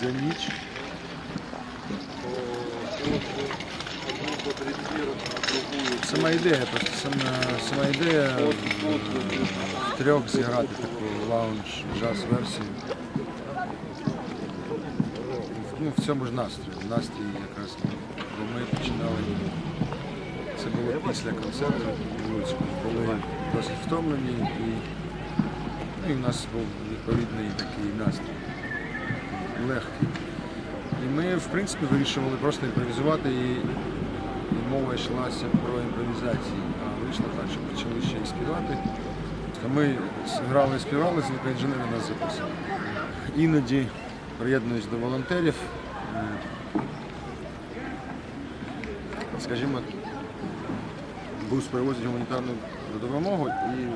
за ніч. Сама ідея, просто сама, сама ідея в трьох зіграти таку лаунж джаз версію. Ну, в цьому ж настрої. Настрій якраз бо ми починали. Це було після концерту в Луцьку, коли досить втомлені і, ну, і в нас був відповідний такий настрій. Легкий. І ми, в принципі, вирішували просто імпровізувати і, і мова йшлася про імпровізацію. А вийшло так, що почали ще й співати. Ми грали і співали, звукоінженери нас записували. Іноді приєднуюсь до волонтерів. Скажімо, бус перевозить гуманітарну допомогу і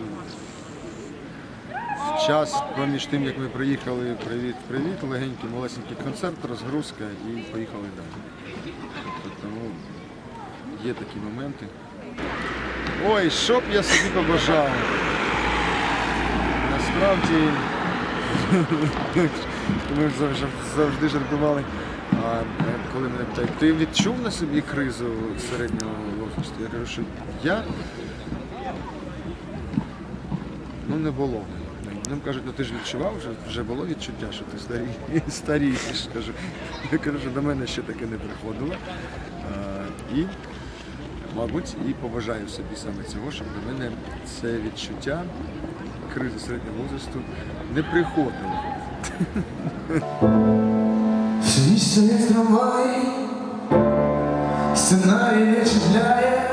час поміж тим, як ми приїхали, привіт, привіт, легенький, малесенький концерт, розгрузка і поїхали далі. Тобто, тому є такі моменти. Ой, що б я собі побажав. Насправді ми завжди, завжди жартували. А е, коли мене питають, ти відчув на собі кризу середнього возрасту? Я кажу, що я ну не було. Нам кажуть, ну ти ж відчував, вже, вже було відчуття, що ти старій, старієш. Кажу. Я кажу, що до мене ще таке не приходило. А, і, мабуть, і побажаю собі саме цього, щоб до мене це відчуття кризи середнього возрасту не приходило. Сценарій не чіпляє,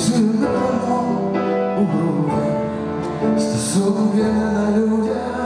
чимось новим, у груди, стосунки не на людях.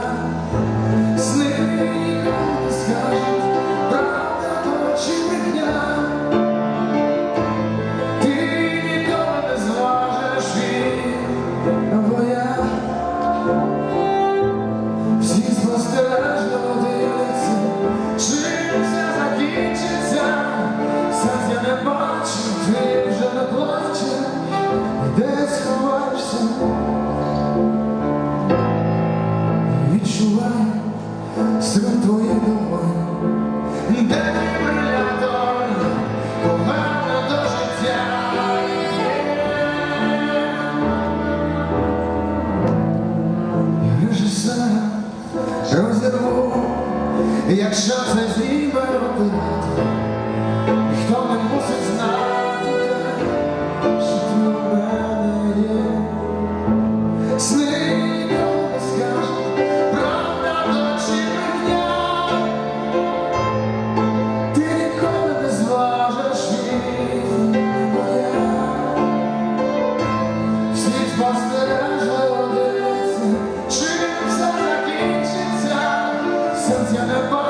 Режисера розірву, якщо це зніме робити. Specjalne